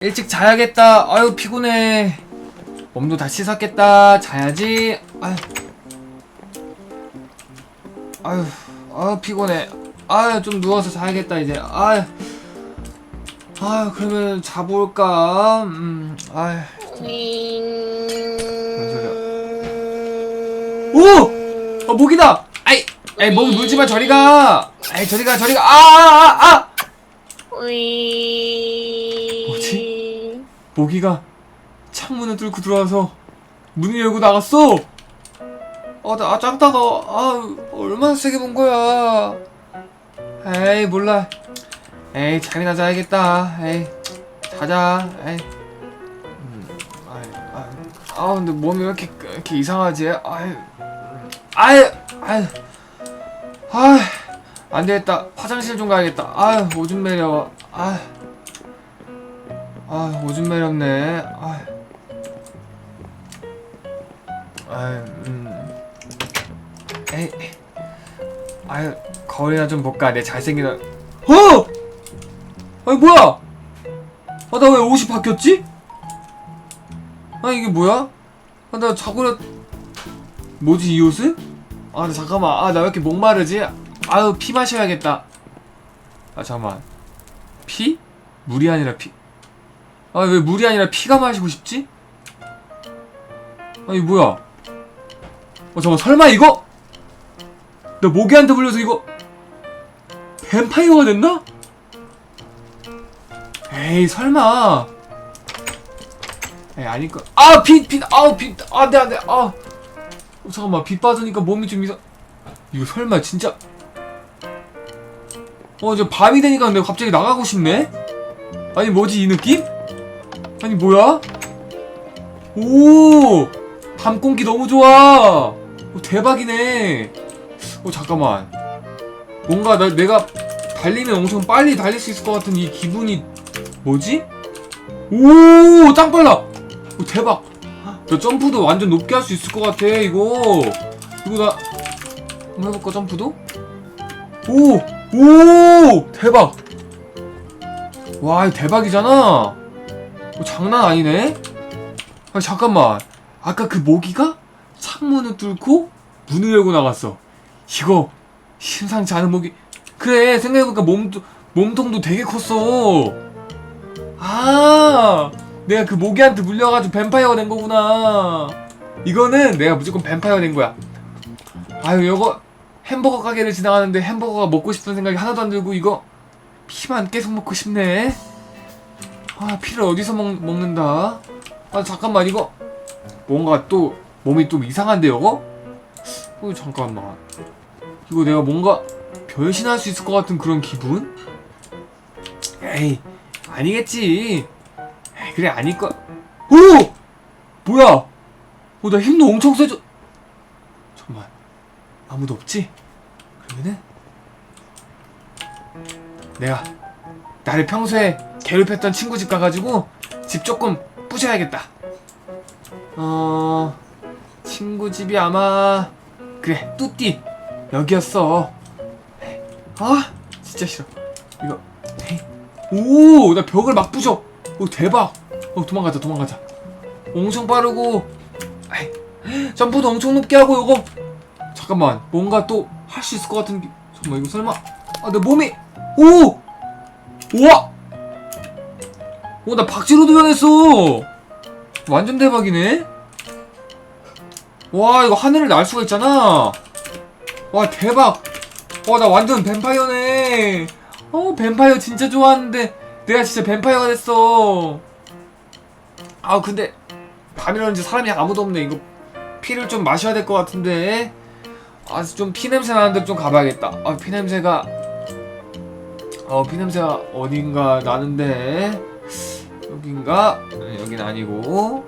일찍 자야겠다. 아유 피곤해. 몸도 다 씻었겠다. 자야지. 아유. 아유, 아유 피곤해. 아유 좀 누워서 자야겠다 이제. 아유. 아유 그러면 자볼까? 음. 아유. 오! 어 모기다. 아이. 아이 모기 물지마 저리가. 아이 저리가 저리가. 아 아 아 아, 아! 뭐지? 모기가 창문을 뚫고 들어와서 문을 열고 나갔어. 아, 나 아, 짱따가 아, 얼마나 세게 본 거야. 에이, 몰라. 에이, 잠이나 자야겠다. 에이, 자자. 에이. 음, 아이, 아, 아, 근데 몸이 왜 이렇게 이렇게 이상하지? 아이, 아이, 아이, 아이, 안 되겠다. 화장실 좀 가야겠다. 아유, 오줌 매려. 아, 아, 오줌 매렵네. 아, 아, 음, 에이, 아유, 거울이나 좀 볼까? 내 잘생긴 얼. 어! 아니 뭐야? 아, 나 왜 옷이 바뀌었지? 아, 이게 뭐야? 아, 나 자고 뭐지 이 옷은? 아, 나 잠깐만. 아, 나 왜 이렇게 목마르지? 아유, 피 마셔야겠다. 아, 잠깐만. 피? 물이 아니라 피. 아, 왜 물이 아니라 피가 마시고 싶지? 아니, 뭐야. 어, 잠깐, 설마 이거? 나 모기한테 물려서 이거. 뱀파이어가 됐나? 에이, 설마. 에이, 아닐까. 아, 피, 피, 아우, 피, 안 돼, 안 돼, 아. 어, 잠깐만, 비 빠지니까 몸이 좀 이상. 이거 설마 진짜. 어, 이제 밤이 되니까 내가 갑자기 나가고 싶네? 아니, 뭐지, 이 느낌? 아니, 뭐야? 오! 밤 공기 너무 좋아! 오, 대박이네! 어, 잠깐만. 뭔가 나, 내가 달리면 엄청 빨리 달릴 수 있을 것 같은 이 기분이, 뭐지? 오! 짱 빨라! 오, 대박! 나 점프도 완전 높게 할 수 있을 것 같아, 이거! 이거 나, 한번 해볼까, 점프도? 오! 오! 대박! 와, 대박이잖아? 어, 장난 아니네? 아, 잠깐만. 아까 그 모기가 창문을 뚫고 문을 열고 나갔어. 이거 심상치 않은 모기. 그래, 생각해보니까 몸도, 몸통도 되게 컸어. 아! 내가 그 모기한테 물려가지고 뱀파이어가 된 거구나. 이거는 내가 무조건 뱀파이어가 된 거야. 아유, 이거 햄버거 가게를 지나가는데 햄버거가 먹고 싶은 생각이 하나도 안 들고 이거 피만 계속 먹고 싶네. 아 피를 어디서 먹, 먹는다. 아 잠깐만 이거 뭔가 또 몸이 좀 이상한데 이거? 어 잠깐만. 이거 내가 뭔가 변신할 수 있을 것 같은 그런 기분? 에이 아니겠지. 에이, 그래 아닐 거. 오 뭐야? 어나 힘도 엄청 세져. 잠깐만. 아무도 없지? 그러면은 내가 나를 평소에 괴롭혔던 친구 집 가가지고 집 조금 부셔야겠다. 어 친구 집이 아마 그래 뚜띠 여기였어. 아 진짜 싫어. 이거 오 나 벽을 막 부셔. 오 대박. 어 도망가자 도망가자. 엄청 빠르고 점프도 엄청 높게 하고 이거 잠깐만 뭔가 또 할 수 있을 것 같은 게 잠깐만 이거 설마 아 내 몸이 오 우와 오 나 박쥐로도 변했어. 완전 대박이네. 와 이거 하늘을 날 수가 있잖아. 와 대박. 와 나 완전 뱀파이어네. 어 뱀파이어 진짜 좋아하는데 내가 진짜 뱀파이어가 됐어. 아 근데 밤이라는지 사람이 아무도 없네. 이거 피를 좀 마셔야 될 것 같은데. 아 좀 피냄새 나는데 좀 가봐야겠다. 아 피냄새가 어 피냄새가 어딘가 나는데 여긴가? 네, 여긴 아니고.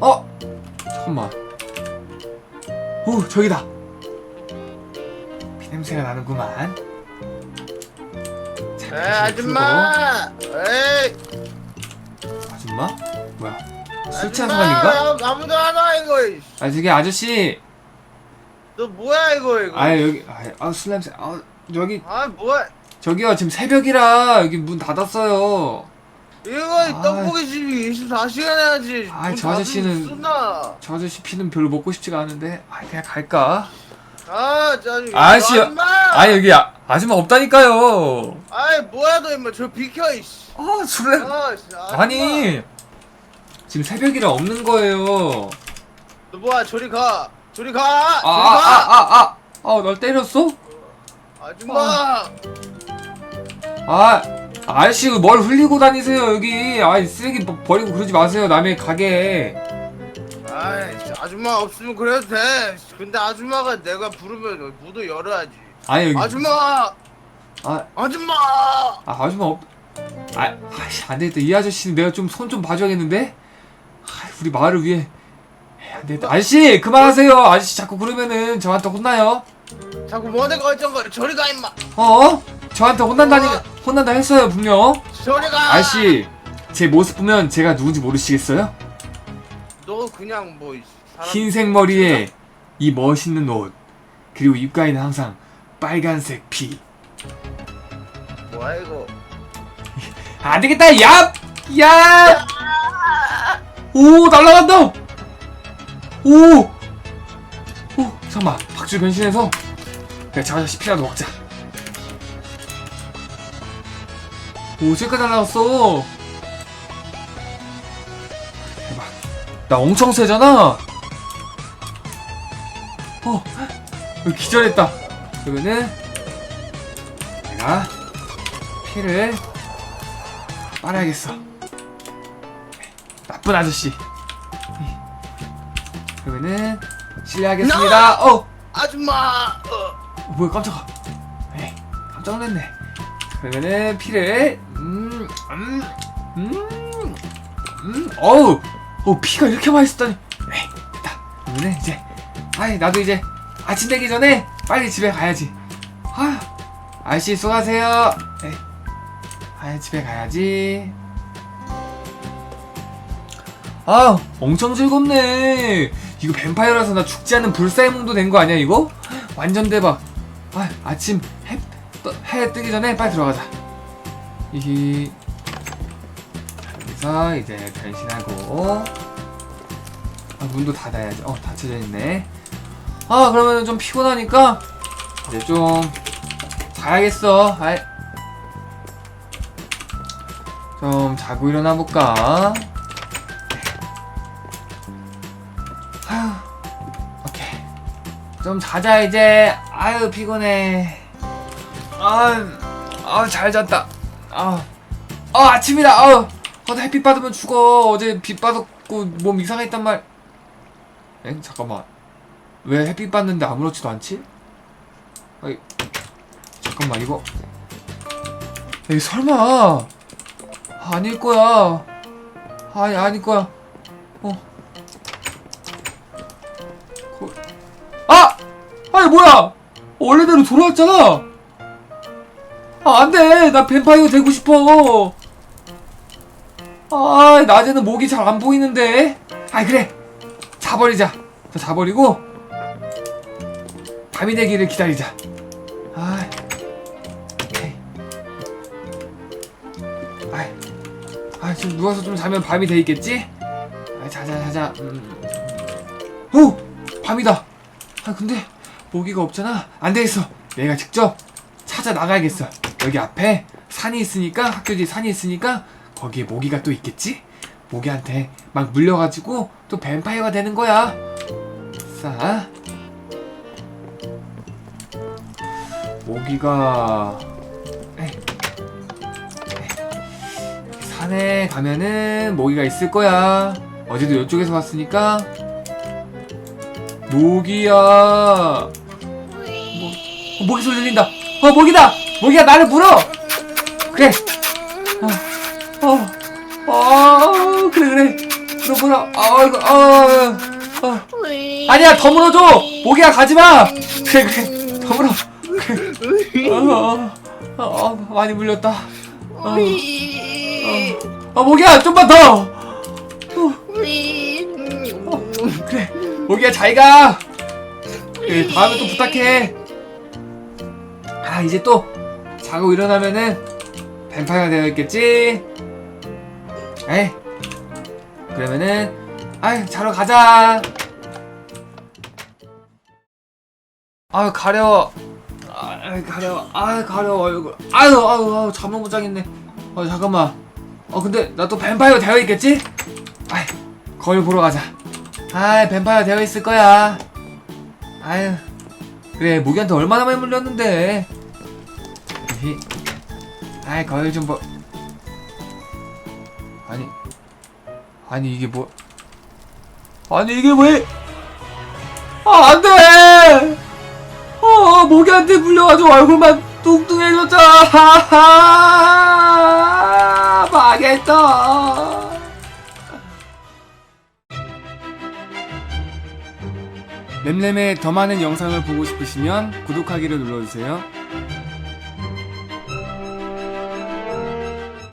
어! 잠깐만. 오 저기다. 피냄새가 나는구만. 자, 에 아줌마! 에이. 아줌마? 뭐야? 술 취한 사람인가? 아줌마, 아무도 안 와 이거. 아 저기 아저씨. 너 뭐야 이거 이거? 아 여기 아술 냄새 아 여기 아 뭐야? 저기요 지금 새벽이라 여기 문 닫았어요 이거 아. 떡볶이 집이 24시간 해야지. 아, 문저 아저씨는- 수 있나? 저 아저씨 피는 별로 먹고 싶지가 않은데 아 그냥 갈까? 아, 짜증. 아저씨, 아줌마! 아 여기 아, 아줌마 없다니까요 아이, 뭐야, 너 임마. 저 비켜, 이씨. 아 술래 아, 씨, 아줌마. 아니 지금 새벽이라 없는 거예요 너 뭐야, 저리 가. 저리 가. 아 저리 아 가. 아 아아날 때렸어? 아줌마. 아 아저씨 뭘 흘리고 다니세요 여기 아 쓰레기 버- 버리고 그러지 마세요 남의 가게에 아이, 씨, 아줌마 없으면 그래도 돼. 근데 아줌마가 내가 부르면 문도 열어야지. 아니 여기 아줌마! 아, 아줌마! 아 아줌마 없 아, 아씨 안되겠다 이 아저씨는 내가 좀 손 좀 봐줘야겠는데 아, 우리 마을을 위해 에이, 안되겠다 아저씨 그만하세요 아저씨 자꾸 그러면은 저한테 혼나요 자꾸 뭐내 걸쩡거려. 저리 가, 임마. 어? 저한테 혼난다니 혼난다 했어요 분명 저리 가. 아저씨 제 모습 보면 제가 누군지 모르시겠어요? 너 그냥 뭐 사람 흰색 머리에 이 멋있는 옷 그리고 입가에는 항상 빨간색 피 뭐야 이거? 안 되겠다 얍! 얍! 오 날라간다 오! 오 잠깐만 박주 변신해서 내가 저 아저씨 피라도 먹자 오 쟤까지 날라갔어. 대박. 나 엄청 세잖아. 어 기절했다. 그러면은 내가 피를 빨아야겠어. 나쁜 아저씨. 그러면은 실례하겠습니다. 어! 아줌마. 어. 뭐야 깜짝아. 에이 깜짝 놀랐네. 그러면은 피를 음, 음음 음 음, 어우 어 피가 이렇게 맛있다니. 에이 됐다. 그러면은 이제 아이 나도 이제 아침 되기 전에 빨리 집에 가야지. 아 아저씨 수고하세요. 에이 아 집에 가야지. 아 엄청 즐겁네. 이거 뱀파이어라서 나 죽지 않는 불사의몽도 된 거 아니야 이거? 완전 대박. 아 아침 해, 떠, 해 뜨기 전에 빨리 들어가자 이기 여기서 이제 변신하고. 아 문도 닫아야지. 어 닫혀져 있네. 아 그러면 좀 피곤하니까 이제 좀 자야겠어. 아이. 좀 자고 일어나 볼까? 아휴. 오케이. 좀 자자 이제. 아유 피곤해. 아유 아유 잘 잤다 아유 어 아침이다. 아유 어, 나 햇빛 받으면 죽어. 어제 빛 받았고 몸 이상했단 말. 엥? 잠깐만. 왜 햇빛 받는데 아무렇지도 않지? 아이 잠깐만 이거. 에이 설마. 아닐 거야. 아니 아닐 거야. 어. 거... 아! 아니 뭐야! 원래대로 돌아왔잖아 아 안 돼. 나 뱀파이어 되고 싶어. 아 낮에는 목이 잘 안 보이는데. 아이 그래. 자버리자. 자 자버리고 밤이 되기를 기다리자. 아 오케이. 아 지금 누워서 좀 자면 밤이 돼 있겠지? 아 자자 자자. 음. 오 밤이다. 아 근데 모기가 없잖아. 안 되겠어. 내가 직접 찾아 나가야겠어 여기 앞에 산이 있으니까 학교 뒤에 산이 있으니까 거기에 모기가 또 있겠지? 모기한테 막 물려가지고 또 뱀파이어가 되는 거야. 자. 모기가. 산에 가면은 모기가 있을 거야. 어제도 이쪽에서 왔으니까. 모기야. 뭐, 어, 모기 소리 들린다. 어 모기다 모기가 나를 물어 그래 어, 어, 어, 그래, 그래. 물어, 물어. 아, 이거, 어, 어. 아니야, 더 물어줘! 모기야, 가지 마! 그래, 그래. 더 물어. 그래. 어, 어, 어, 어, 많이 물렸다. 어, 어, 어, 모기야, 좀만 더! 어, 그래. 모기야, 잘 가! 그래, 다음에 또 부탁해. 아, 이제 또 자고 일어나면은 뱀파이어가 되어 있겠지? 에이 그러면은 아이 자러 가자. 아유 가려워. 아유 가려워. 아유 가려워. 얼굴 아유 아유 아유 잠을 못 자겠네. 어 잠깐만. 어 근데 나 또 뱀파이어 되어 있겠지? 아이 거울 보러 가자. 아이 뱀파이어 되어 있을 거야. 아유 그래 모기한테 얼마나 많이 물렸는데 에헤. 아이 거울 좀 보... 아니 아니 이게 뭐 아니 이게 왜 아, 안 돼! 어, 모기한테 물려가지고 얼굴만 뚱뚱해졌잖아! 하하! 망했다! 램램의 더 많은 영상을 보고 싶으시면 구독하기를 눌러주세요.